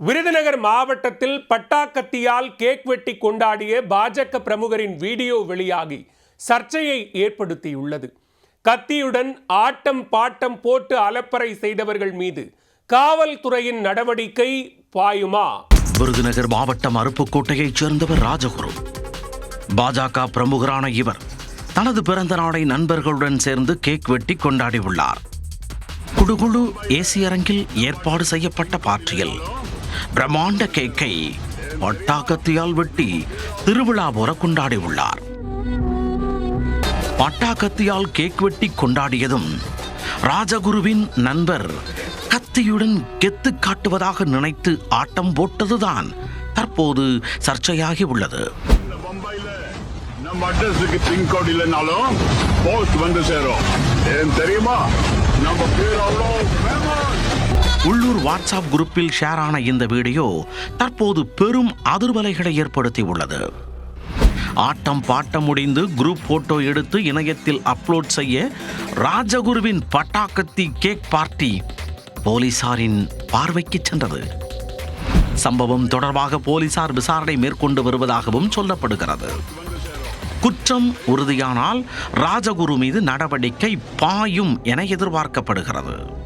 விருதுநகர் மாவட்டத்தில் பட்டாக்கத்தியால் கேக் வெட்டி கொண்டாடிய பாஜக பிரமுகரின் வீடியோ வெளியாகி சர்ச்சையை ஏற்படுத்தியுள்ளது. கத்தியுடன் ஆட்டம் பாட்டம் போட்டு அலப்பறை செய்தவர்கள் மீது காவல்துறையின் நடவடிக்கை பாயுமா? விருதுநகர் மாவட்டம் அருப்புக்கோட்டையைச் சேர்ந்தவர் ராஜகுரு. பாஜக பிரமுகரான இவர் தனது பிறந்த நாளை நண்பர்களுடன் சேர்ந்து கேக் வெட்டி கொண்டாடியுள்ளார் குடுகுழு ஏசி அரங்கில் ஏற்பாடு செய்யப்பட்ட பார்ட்டியில் பிரம்மாண்ட கேக்கை பட்டாக்கத்தியால் வெட்டி திருவிழா போல கொண்டாடியுள்ளார் பட்டாக்கத்தியால் கேக் வெட்டி கொண்டாடியதும் ராஜகுருவின் நண்பர் கத்தியுடன் கெத்து காட்டுவதாக நினைத்து ஆட்டம் போட்டதுதான் தற்போது சர்ச்சையாகி உள்ளது. நம்ம அட்ரஸுக்கு பின்கோட் இல்லைனாலும் போஸ்ட் வந்து சேரும். ஏன் தெரியுமா? நம்ம பேர் அவ்வளோ வாட்ஸ்அப் குரூப்பில் ஷேர் ஆன இந்த வீடியோ தற்போது பெரும் அதிர்வலைகளை ஏற்படுத்தி உள்ளது ஆட்டம் பாட்டம் முடிந்து குரூப் போட்டோ எடுத்து இணையத்தில் அப்லோட் செய்ய ராஜகுருவின் பட்டாக்கத்தி கேக் பார்ட்டி போலீசாரின் பார்வைக்கு சென்றது. சம்பவம் தொடர்பாக போலீசார் விசாரணை மேற்கொண்டு வருவதாகவும் சொல்லப்படுகிறது. குற்றம் உறுதியானால் ராஜகுரு மீது நடவடிக்கை பாயும் என எதிர்பார்க்கப்படுகிறது.